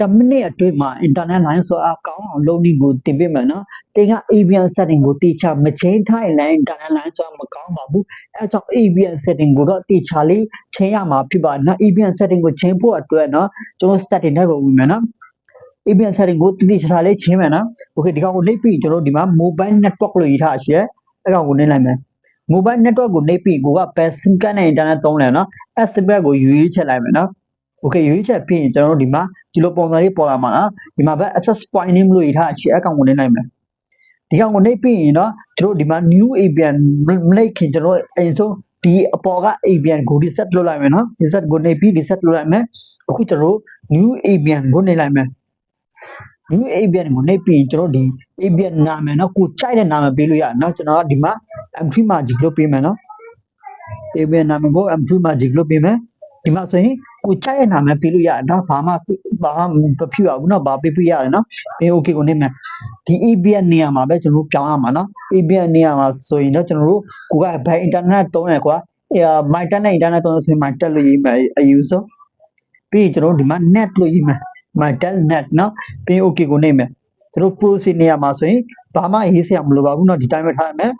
10မိနစ်အတွင်းမှာ internet line ဆိုအကောင်းအောင်လုပ်နည်းကိုတင်ပြမယ်နော်တင်က AVN setting ကိုတေချာမချင်းထိုင်လိုက် internet line ဆိုမကောင်းပါဘူးအဲကြောင့် AVN setting ကိုတော့တေချာလေးချင်းရမှာဖြစ်ပါနော် AVN setting ကိုချင်းဖို့အတွက်နော်ကျွန်တော် setting နဲ့ကိုဝင်မယ်နော် AVN setting ကိုတိတိကျကျလေးချင်းမယ်နော် okay ဒီကောင်ကိုနှိပ်ပြီးကျွန်တော်ဒီမှာ mobile network လို့ရေးထားရှိရဲအဲကောင်ကိုနှိပ်လိုက်မယ် mobile network ကိုနှိပ်ပြီးကိုက pass sim card နဲ့ internet သုံးတယ်နော်အဲ sim card ကိုရွေးချက်လိုက်မယ်နော် okay ရွေးချက်ပြီးရင်ကျွန်တော်တို့ဒီမှာဒီလိုပုံစံလေးပေါ်လာမှာနော်ဒီမှာပဲ access point name လို့ရေးထားရှိအဲကောင်ကိုနှိပ်လိုက်မယ်ဒီကောင်ကိုနှိပ်ပြီးရင်နော်ကျွန်တော်ဒီမှာ new AVN မနှိပ်ခင်ကျွန်တော်အရင်ဆုံးဒီအပေါ်က AVN ကို reset လုပ်လိုက်မယ်နော် reset ကိုနှိပ်ပြီး reset လုပ်လိုက်မယ်အခုကျွန်တော် new AVN ကိုနှိပ်လိုက်မယ် new AVN ကိုနှိပ်ပြီးရင်ကျွန်တော်ဒီ AVN နာမည်နော်ကိုကြိုက်တဲ့နာမည်ပေးလို့ရတယ်နော်ကျွန်တော်ကဒီမှာ M3 magic လို့ပေးမယ်နော် AVN နာမည်ကို M3 magic လို့ပေးမယ် ဒီမှာဆိုရင်ကိုကြိုက်ရနာမည်ပေးလို့ရတယ်နော်ဘာမှဘာမှမဖြစ်ရဘူးနော်ဘာပေးပြရတယ်နော်ဘေး okay ကိုနေမယ်ဒီ ABN နေရာမှာပဲကျွန်တော်တို့ပြောင်းရမှာနော် ABN နေရာမှာဆိုရင်တော့ကျွန်တော်တို့ကိုကဘယ် internet သုံးရကွာအဲ my internet internet သုံးလို့ဆိုရင် my tel လို့ရေးမယ်အယူဆိုပြီးကျွန်တော်တို့ဒီမှာ net လို့ရေးမယ် my tel net နော်ဘေး okay ကိုနေမယ်ကျွန်တော် pro စီနေရာမှာဆိုရင်ဘာမှရေးစရာမလိုပါဘူးနော်ဒီတိုင်းပဲထားရမယ်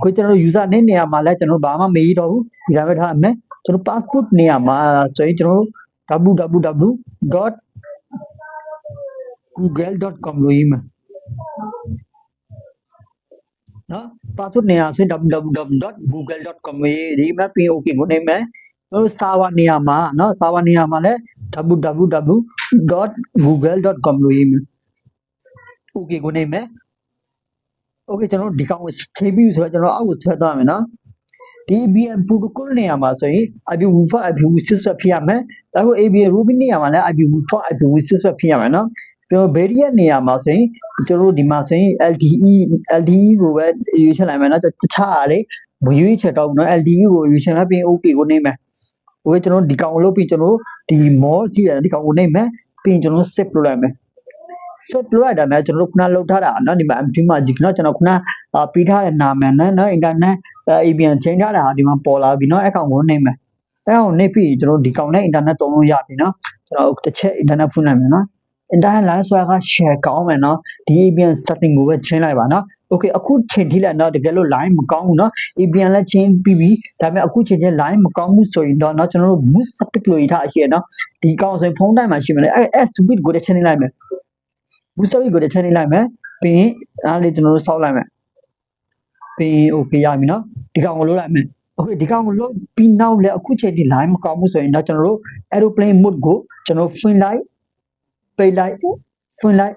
ကိုကျွန်တော်တို့ user နဲ့နေရာမှာလဲကျွန်တော်တို့ဘာမှမရေးတော့ဘူးဒီတိုင်းပဲထားအမယ်ကျွန်တော် passport နေရာမှာဆိုရင်ကျွန်တော်တို့ www.google.com လို့ရေးမှာနော် password နေရာဆိုရင် www.google.com ရေးဒီမှာ pin okay ကိုနေမယ်ကျွန်တော် server နေရာမှာနော် server နေရာမှာလဲ www.google.com လို့ရေးမယ် okay ကိုနေမယ် okay ကျွန်တော်ဒီကောင်ကိုချိန်ပြီးဆိုတော့ကျွန်တော်အောက်ကိုဆွဲသွားမယ်နော် DBN protocol နေရာမှာဆိုရင် IPv4 IPv6 ပဲဖြစ်ရမယ်ဒါပေမဲ့ ABN Ruby နေရာမှာလည်း IPv4 IPv6 ပဲဖြစ်ရမယ်နော်ကျွန်တော် variant နေရာမှာဆိုရင်ကျွန်တော်ဒီမှာဆိုရင် LTE LTE ကိုပဲရွေးချယ်လိုက်မယ်နော်တခြားအားလေမရွေးချယ်တော့ဘူးနော် LTE ကိုရွေးချယ်မှပြီး okay ကိုနှိပ်မယ် okay ကျွန်တော်ဒီကောင်ကိုလုပ်ပြီးကျွန်တော်ဒီ more ရှိတယ်ဒီကောင်ကိုနှိပ်မယ်ပြီးရင်ကျွန်တော် save လုပ်လိုက်မယ် set လို့ရတာနဲ့ကျွန်တော်ခုနလောက်ထားတာเนาะဒီမှာ MT magic เนาะကျွန်တော်ခုနပေးထားတဲ့နာမည်နဲ့เนาะ internet APN ချိန်ထားတာဟာဒီမှာပေါ်လာပြီเนาะအဲ့ကောင်ကိုနှိပ်မယ်အဲ့ကောင်နှိပ်ပြီးကျွန်တော်ဒီကောင်နဲ့ internet သုံးလို့ရပြီเนาะကျွန်တော်တစ်ချက် internet ဖွင့်လိုက်မယ်เนาะ internet line ဆိုတာက share ကောင်းမယ်เนาะဒီ APN setting ကိုပဲချိန်လိုက်ပါเนาะ okay အခုချိန်ထိလည်းเนาะတကယ်လို့ line မကောင်းဘူးเนาะ APN လည်းချိန်ပြီးပြီဒါပေမဲ့အခုချိန်ချင်း line မကောင်းဘူးဆိုရင်တော့เนาะကျွန်တော်တို့ boost speed လို့ရထားရှိရเนาะဒီကောင်ဆိုရင်ဖုန်းတိုင်းမှာရှိမယ်လေအဲ့ speed ကိုတစ်ချက်နေလိုက်မယ် booster ကိုတစ်ချက်နေလိုက်မယ်ပြီးရင်အားလေးကျွန်တော်တို့စောက်လိုက်မယ်ပြီးရင် okay ရပြီနော်ဒီကောင်ကိုလုပ်လိုက်မယ် okay ဒီကောင်ကိုလုပ်ပြီးနောက်လည်းအခုချိန်ဒီ line မကောင်းဘူးဆိုရင်တော့ကျွန်တော်တို့ aeroplane mode ကိုကျွန်တော်ဖွင့်လိုက်ပိတ်လိုက်ဖွင့်လိုက်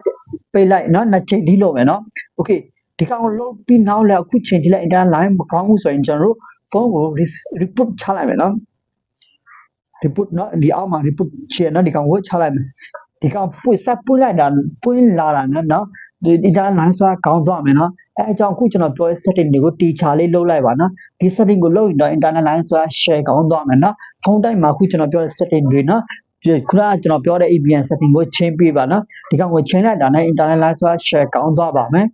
ပိတ်လိုက်နော်နှစ်ချိန်ဒီလုပ်မယ်နော် okay ဒီကောင်ကိုလုပ်ပြီးနောက်လည်းအခုချိန်ဒီလည်း internet line မကောင်းဘူးဆိုရင်ကျွန်တော်တို့ဖုန်းကို report ချလိုက်မယ်နော် report နော်ဒီအောက်မှာ report ချရနော်ဒီကောင်ကိုချလိုက်မယ် ဒီကောင်ပွင့်ဆက်ပွင့်လိုက်တာပွင့်လာတာနော်နော်ဒီဒီဒါလမ်းစွာကောင်းသွားမယ်နော်အဲအကြောင်းအခုကျွန်တော်ပြောတဲ့ setting တွေကိုတီချာလေးလုပ်လိုက်ပါနော်ဒီ setting ကိုလုပ်ရင်တော့ internet line စွာ share ကောင်းသွားမယ်နော်ဖုန်းတိုင်းမှာအခုကျွန်တော်ပြောတဲ့ setting တွေနော်ဒီခုနကကျွန်တော်ပြောတဲ့ APN setting ကိုချင်းပေးပါနော်ဒီကောင်ကိုချင်းလိုက်တာနဲ့ internet line စွာ share ကောင်းသွားပါမယ်